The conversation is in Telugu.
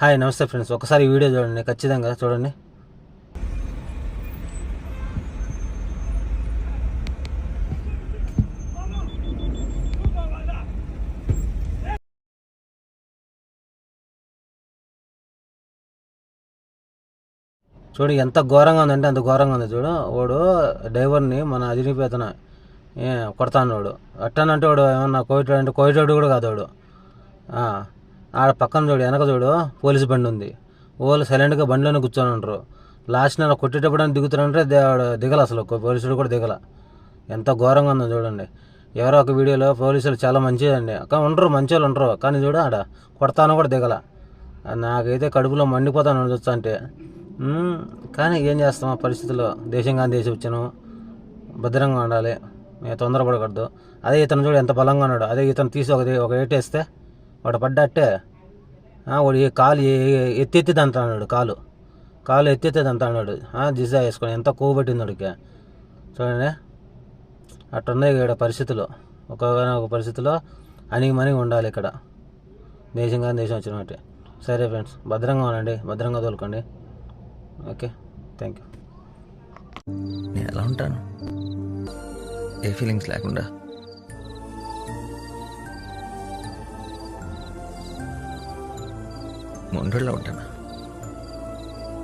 హాయ్ నమస్తే ఫ్రెండ్స్. ఒకసారి వీడియో చూడండి. ఖచ్చితంగా చూడండి. చూడు ఎంత ఘోరంగా ఉందంటే అంత ఘోరంగా ఉంది చూడు. వాడు డ్రైవర్ని మన అదిరిపోతున్న కొడతాను వాడు అట్టానంటే వాడు ఏమన్నా కోయిటాడు అంటే కోయిటాడు కూడా కాదు వాడు. ఆడ పక్కన చూడు వెనక చూడు పోలీసు బండి ఉంది. వాళ్ళు సైలెంట్గా బండిలోనే కూర్చొని ఉంటారు లాస్ట్ నెల కొట్టేటప్పుడు అని దిగుతారంటే దిగల అసలు పోలీసుడు కూడా దిగల. ఎంత ఘోరంగా ఉందో చూడండి. ఎవరో ఒక వీడియోలో పోలీసులు చాలా మంచిదండి. కానీ ఉండరు మంచి వాళ్ళు ఉండరు. కానీ చూడు ఆడ కొడతాను కూడా దిగల. నాకైతే కడుపులో మండిపోతాను చూస్తా అంటే. కానీ ఏం చేస్తాం ఆ పరిస్థితుల్లో? దేశం కానీ దేశం వచ్చాను. భద్రంగా ఉండాలి. మేము తొందరపడకూడదు. అదే ఇతను చూడు ఎంత బలంగా ఉన్నాడు. అదే ఇతను తీసి ఒక ఒక ఏటేస్తే వాడు పడ్డట్టే వాడు ఈ కాలు ఏ- ఎత్తి కాలు. కాలు ఎత్తి అంటున్నాడు దిశ వేసుకొని ఎంత కోబట్టింది వాడికి. చూడండి. అట్టున్నాయి ఇక్కడ పరిస్థితులు. ఒక పరిస్థితిలో అనిగి మణిగి ఉండాలి ఇక్కడ. దేశం కానీ దేశం వచ్చినట్టే. సరే ఫ్రెండ్స్ భద్రంగా ఉండండి. భద్రంగా తోలుకోండి. ఓకే. థ్యాంక్ యూ నేను ఎలా ఉంటాను? ఏ ఫీలింగ్స్ లేకుండా? మొండ్రలో ఉంటాను.